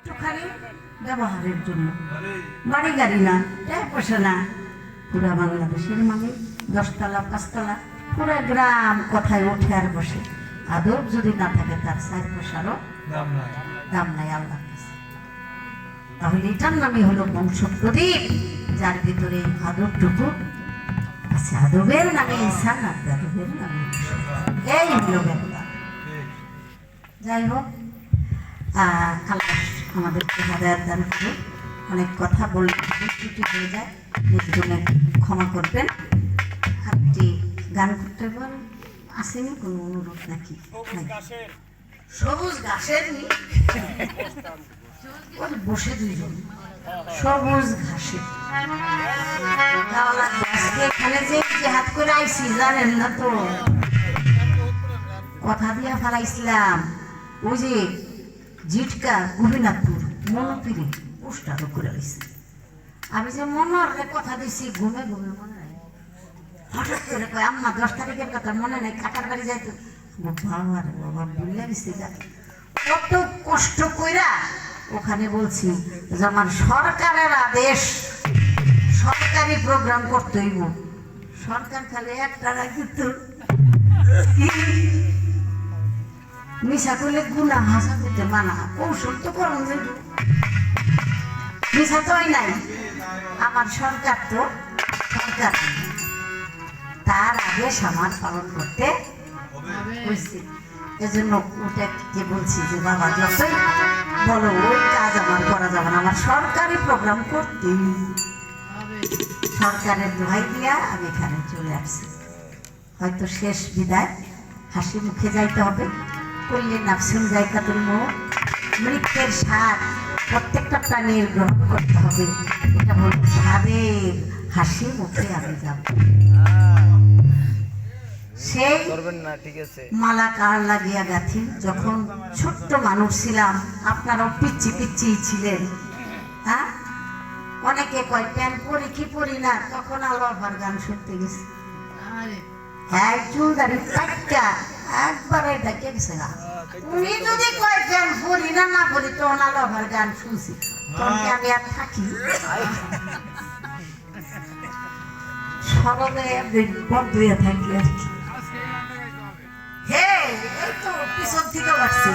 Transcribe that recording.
একটুখানি ব্যবহারের জন্য। বাড়ি গাড়ি না টাকা পয়সা না। পুরা বাংলাদেশের মানে দশতলা পাঁচতলা পুরা গ্রাম কথায় ওঠে আর বসে। আদব যদি না থাকে তার চার পয়সারও দাম নাই। আল্লাহ তাহলে এটার নামই হলো বংশ প্রদীপ যার ভিতরে আদবটুকু আছে। আদবের নামে ইনসান আর আদবের নামে এই হলো ব্যাপার। যাই হোক আল্লাহ আমাদেরকে হেদায়াত দান করুন অনেক কথা বললে ত্রুটি হয়ে যায় জন্য ক্ষমা করবেন। আপনি গান করতে পারেন আসেনি কোনো অনুরোধ নাকি? সবুজ ঘাসের বসে দুইজন। সবুজ ঘাসে আজকে এখানে যে হাত করে আইসি জানেন না তো? কথা দিয়া ফেলাইছিলাম। ওই যে জিটকা গোপীনাথপুর মনোপিরে পোস্টারও করে রয়েছে আমি যে মনোর কথা দিছি, ঘুমে ঘুমে মনে নাই। হঠাৎ করে কয়, আম্মা, দশ তারিখের কথা মনে নাই কাটার বাড়ি যাইতো। বাবা রে কত কষ্ট কইরা ওখানে বলছি যে আমার সরকারের আদেশ, সরকারি প্রোগ্রাম করতে হইব। সরকার খালি একটা টাকা মিশা করলে গুনা হাসা দিতে মানা কৌশল তো করুন মিশা তো নাই। আমার সরকার তো সরকার। তার আদেশ আমার পালন করতে এজন্য ওটাকে বলছি যে, বাবা, যতই বলো, ওই কাজ আমার করা যাবে না। আমার সরকারি প্রোগ্রাম করতেই সরকারের দোহাই দিয়া আমি এখানে চলে আসছি। হয়তো শেষ বিদায়। হাসি মুখে যাইতে হবে। করলে নাফসুন জায়গাতুল মোহ মৃত্যের স্বাদ প্রত্যেকটা প্রাণীর গ্রহণ করতে হবে। এটা হল স্বাদের হাসি মুখে আমি যাব। সেই মালা কার লাগিয়া গাথি? যখন ছোট্ট মানুষ ছিলাম আপনারাও পিচ্ছি পিচ্ছি ছিলেন। হ্যাঁ? অনেকে কয় প্যান্ট পরি কি পরি না? তখন আলোয়ার গান শুনতে গেছি। হ্যাঁ চুল দাড়ি টাটকা একবারে ডেকে গেছে গা। তুমি যদি কয় গান পরি না না করি তো না আলোয়ার গান শুনছি তখন আমি আর থাকি? সরলে হয়ে থাকি আর কি। হে, এই তো পিছন থেকে লাগছে।